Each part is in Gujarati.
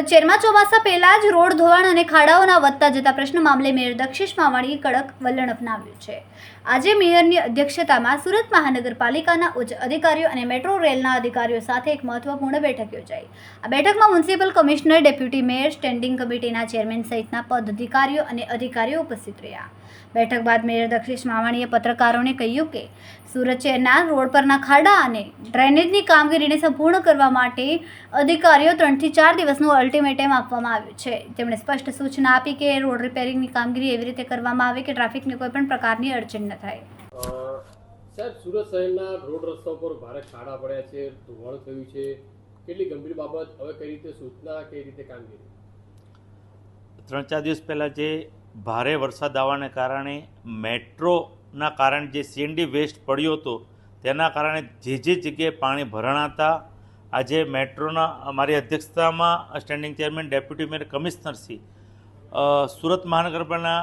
તો ચેરમાં ચોમાસા પહેલા જ રોડ ધોવાણ અને ખાડાઓના વધતા જતા પ્રશ્ન મામલે મેયર દક્ષિશ માવાણીએ કડક વલણ અપનાવ્યું છે. આજે મેયરની અધ્યક્ષતામાં સુરત મહાનગરપાલિકાના ઉચ્ચ અધિકારીઓ અને મેટ્રો રેલના અધિકારીઓ સાથે એક મહત્વપૂર્ણ બેઠક યોજાઈ. આ બેઠકમાં municipal commissioner, deputy mayor, standing કમિટીના ચેરમેન સહિતના પદ અધિકારીઓ અને અધિકારીઓ ઉપસ્થિત રહ્યા. બેઠક બાદ મેયર દક્ષિશ માવાણીએ પત્રકારોને કહ્યું કે, સુરત શહેરના રોડ પરના ખાડા અને ડ્રેનેજની કામગીરીને સંપૂર્ણ કરવા માટે અધિકારીઓ ત્રણથી ચાર દિવસનું અલ્ટિમેટમ આપવામાં આવ્યું છે. તેમણે સ્પષ્ટ સૂચના આપી કે રોડ રિપેરિંગની કામગીરી એવી રીતે કરવામાં આવે કે ટ્રાફિકને કોઈ પણ પ્રકારની અડચણ ન થાય. સાહેબ સુરત શહેરના રોડ રસ્તા પર ભારે ખાડા પડ્યા છે ધોવાણ થયું છે. કેટલી ગંભીર બાબત? હવે કઈ રીતે સૂચના કઈ રીતે કામગીરી? ત્રણ ચાર દિવસ પહેલાં જે ભારે વરસાદ આવવાને કારણે મેટ્રોના કારણે જે સીએનડી વેસ્ટ પડ્યો હતો તેના કારણે જે જે જગ્યાએ પાણી ભરાણા હતા આજે મેટ્રોના મારી અધ્યક્ષતામાં સ્ટેન્ડિંગ ચેરમેન, ડેપ્યુટી મેયર કમિશનરશ્રી સુરત મહાનગરપાલિકાના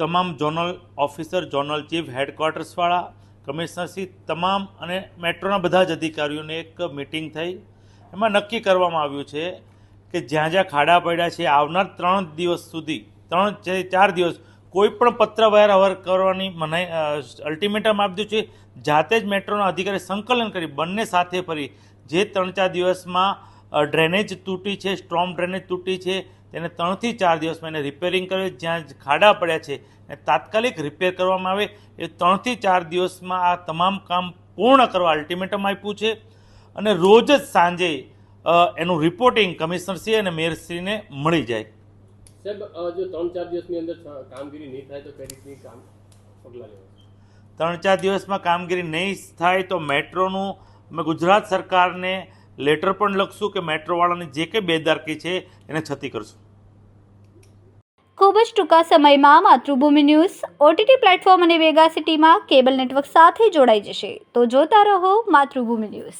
તમામ ઝોનલ ઓફિસર, ઝોનલ ચીફ હેડક્વાર્ટર્સવાળા કમિશનરશ્રી તમામ અને મેટ્રોના બધા જ અધિકારીઓને એક મિટિંગ થઈ. એમાં નક્કી કરવામાં આવ્યું છે કે જ્યાં જ્યાં ખાડા પડ્યા છે, આવનાર ત્રણ દિવસ સુધી, ત્રણ ચાર દિવસ કોઈ પણ પત્ર અવર કરવાની મનાઈ અલ્ટિમેટમ આપી દીધું છે. જાતે જ મેટ્રોના અધિકારી સંકલન કરી, બંને સાથે ફરી. જે ત્રણ ચાર દિવસમાં ડ્રેનેજ તૂટી છે સ્ટ્રોમ ડ્રેનેજ તૂટી છે, તેને ત્રણથી ચાર દિવસમાં એને રિપેરિંગ કરે જ્યાં ખાડા પડ્યા છે એ તાત્કાલિક રિપેર કરવામાં આવે. એ ત્રણથી ચાર દિવસમાં આ તમામ કામ પૂર્ણ કરવા અલ્ટિમેટમ આપ્યું છે. અને રોજ જ સાંજે એનું રિપોર્ટિંગ કમિશનરશ્રી અને મેયરશ્રીને મળી જાય. સાહેબ જો ત્રણ ચાર દિવસની અંદર કામગીરી નહીં થાય તો કઈ રીતની કામ પગલાં લેવા? ત્રણ ચાર દિવસમાં કામગીરી નહીં થાય તો મેટ્રોનું અમે ગુજરાત સરકારને લેટર પણ લખશું કે મેટ્રોવાળાની જે કંઈ બેદારકી છે એને છતી કરશું. ખૂબ જ ટૂંકા સમયમાં માતૃભૂમિ ન્યૂઝ ઓટીટી પ્લેટફોર્મ અને વેગા સિટીમાં કેબલ નેટવર્ક સાથે જોડાઈ જશે. તો જોતા રહો માતૃભૂમિ ન્યૂઝ.